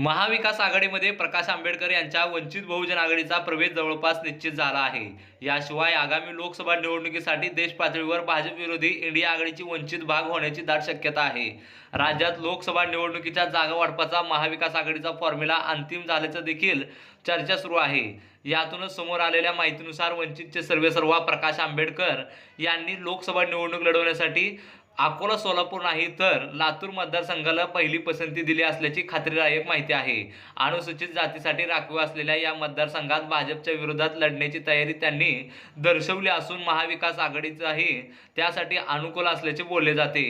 महाविकास आघाडीमध्ये प्रकाश आंबेडकर यांच्या वंचित बहुजन आघाडीचा प्रवेश जवळपास निश्चित झाला आहे. याशिवाय आगामी लोकसभा निवडणुकीसाठी देश पातळीवर भाजप विरोधी इंडिया आघाडीची वंचित भाग होण्याची दाट शक्यता आहे. राज्यात लोकसभा निवडणुकीच्या जागा वाटपाचा महाविकास आघाडीचा फॉर्म्युला अंतिम झाल्याचं देखील चर्चा सुरू आहे. यातूनच समोर आलेल्या माहितीनुसार वंचितचे सर्वेसर्वा प्रकाश आंबेडकर यांनी लोकसभा निवडणूक लढवण्यासाठी अकोला सोलापूर नाही तर लातूर मतदारसंघाला पहिली पसंती दिली असल्याची खात्रीदायक माहिती आहे. अनुसूचित जातीसाठी राखीव असलेल्या या मतदारसंघात भाजपच्या विरोधात लढण्याची तयारी त्यांनी दर्शवली असून महाविकास आघाडीचाही त्यासाठी अनुकूल असल्याचे बोलले जाते.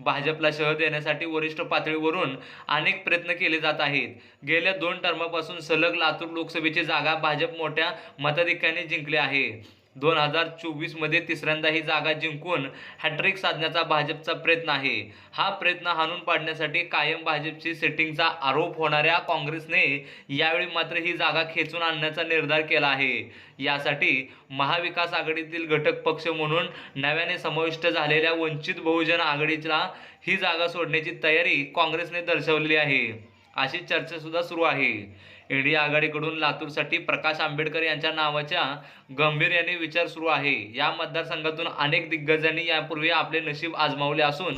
भाजपला शह देण्यासाठी वरिष्ठ पातळीवरून अनेक प्रयत्न केले जात आहेत. गेल्या दोन टर्मापासून सलग लातूर लोकसभेची जागा भाजप मोठ्या मताधिक्याने जिंकली आहे. दोन हजार चोवीसमध्ये तिसऱ्यांदा ही जागा जिंकून हॅट्रिक साधण्याचा भाजपचा प्रयत्न आहे. हा प्रयत्न हाणून पाडण्यासाठी कायम भाजपची सेटिंगचा आरोप होणाऱ्या काँग्रेसने यावेळी मात्र ही जागा खेचून आणण्याचा निर्धार केला आहे. यासाठी महाविकास आघाडीतील घटक पक्ष म्हणून नव्याने समाविष्ट झालेल्या वंचित बहुजन आघाडीला ही जागा सोडण्याची तयारी काँग्रेसने दर्शवलेली आहे. अशी चर्चा सुद्धा सुरू आहे. एडी आघाडीकडून लातूरसाठी प्रकाश आंबेडकर यांच्या नावाच्या गंभीर्याने विचार सुरू आहे. या मतदारसंघातून अनेक दिग्गजांनी यापूर्वी आपले नशीब आजमावले असून